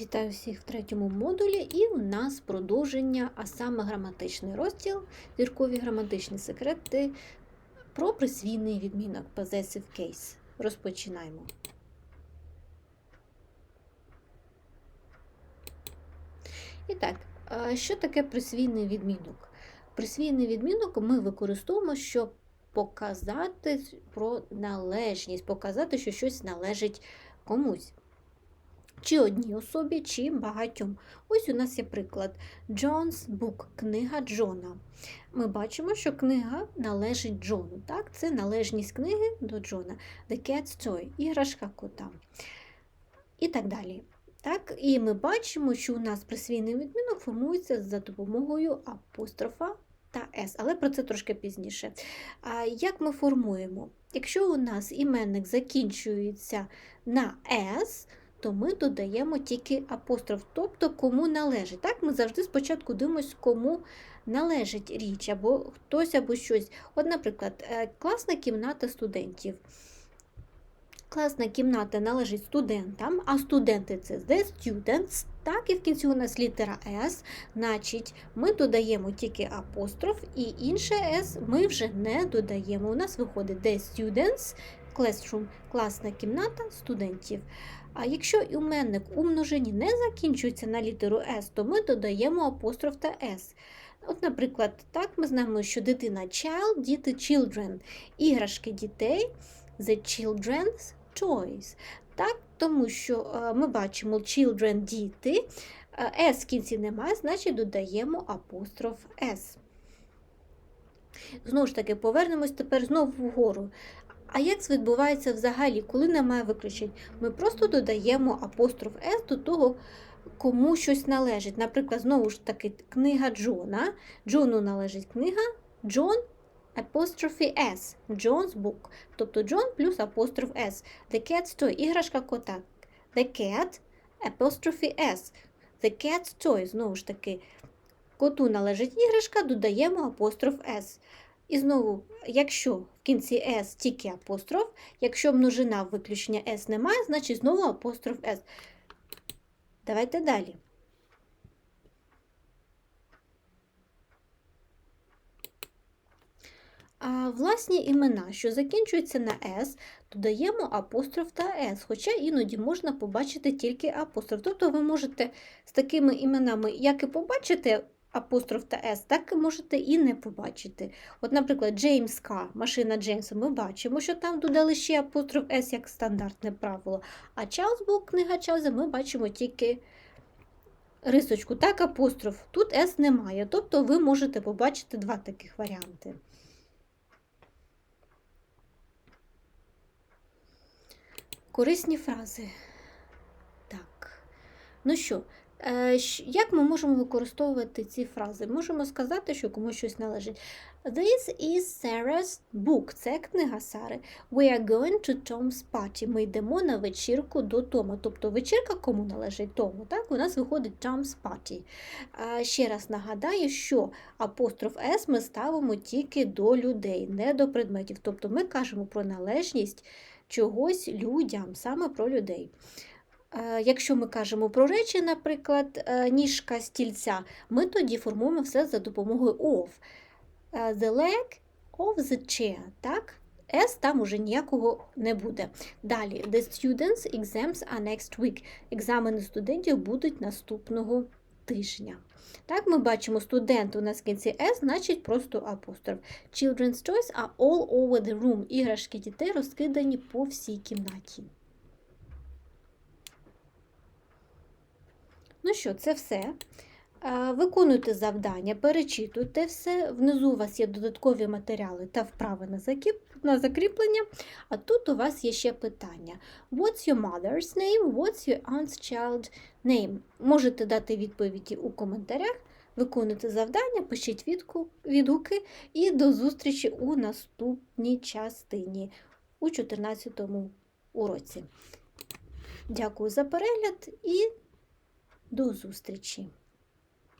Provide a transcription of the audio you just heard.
Вітаю всіх в третьому модулі, і у нас продовження, а саме граматичний розділ, зіркові граматичні секрети про присвійний відмінок Possessive Case. Розпочинаємо. І так, що таке присвійний відмінок? Присвійний відмінок ми використовуємо, щоб показати про належність, показати, що щось належить комусь. Чи одній особі, чи багатьом. Ось у нас є приклад John's Book, книга Джона. Ми бачимо, що книга належить Джону. Так? Це належність книги до Джона. The Cat's Toy, іграшка кота. І так далі. Так? І ми бачимо, що у нас присвійний відмінок формується за допомогою апострофа та S, але про це трошки пізніше. А Як ми формуємо? Якщо у нас іменник закінчується на S, то ми додаємо тільки апостроф, тобто кому належить. Так, Ми завжди спочатку дивимося, кому належить річ, або хтось, або щось. От, наприклад, е, класна кімната студентів. Класна кімната належить студентам, а студенти це the students. Так, і в кінці у нас літера S, значить, ми додаємо тільки апостроф, і інше S ми вже не додаємо. У нас виходить the students, classroom, класна кімната студентів. А якщо іменник у множині не закінчується на літеру S, то ми додаємо апостроф та S. От, Наприклад, так ми знаємо, що дитина child, діти children, іграшки дітей the children's toys. Так, Тому що ми бачимо children діти, S в кінці немає, значить додаємо апостроф S. Знову ж таки, повернемось тепер знову вгору. А як це відбувається взагалі, коли немає виключень? Ми просто додаємо апостроф S до того, кому щось належить. Наприклад, знову ж таки, книга Джона. Джону належить книга Джон апострофі S. John's book. Тобто Джон плюс апостроф S. The cat's toy. Іграшка кота. The cat апострофі S. The cat's toy. Знову ж таки, коту належить іграшка, додаємо апостроф S. І знову, якщо кінці S тільки апостроф, якщо множина виключення S немає, значить знову апостроф S. Давайте далі. А власні імена, що закінчуються на S, додаємо апостроф та S, хоча іноді можна побачити тільки апостроф. Тобто ви можете з такими іменами, як і побачити апостроф та С, так можете і не побачити. От, Наприклад, Джеймс К, машина Джеймса, ми бачимо, що там додали ще апостроф С як стандартне правило. А Чарльзбук, книга Чарльза, ми бачимо тільки рисочку, так, апостроф. Тут С немає. Тобто ви можете побачити два таких варіанти. Корисні фрази. Так. Ну що, як ми можемо використовувати ці фрази? Можемо сказати, що комусь щось належить. This is Sarah's book. Це книга Сари. We are going to Tom's party. Ми йдемо на вечірку до Тома. Тобто вечірка кому належить Тому. Так? У нас виходить Tom's party. Ще раз нагадаю, що апостроф S ми ставимо тільки до людей, не до предметів. Тобто ми кажемо про належність чогось людям, саме про людей. Е, якщо ми кажемо про речі, наприклад, е, ніжка стільця, ми тоді формуємо все за допомогою of. Е, the leg of the chair. так? S там уже ніякого не буде. Далі, the students' exams are next week. Екзамени студентів будуть наступного тижня. Так, ми бачимо, студент у нас в кінці S, значить просто апостроф. Children's toys are all over the room. Іграшки дітей розкидані по всій кімнаті. Ну що, це все. Виконуйте завдання, перечитуйте все. Внизу у вас є додаткові матеріали та вправи на закріплення. А тут у вас є ще питання: What's your mother's name? What's your aunt's child name? Можете дати відповіді у коментарях, виконуйте завдання, пишіть відгуки і до зустрічі у наступній частині у 14 уроці. Дякую за перегляд і до зустрічі!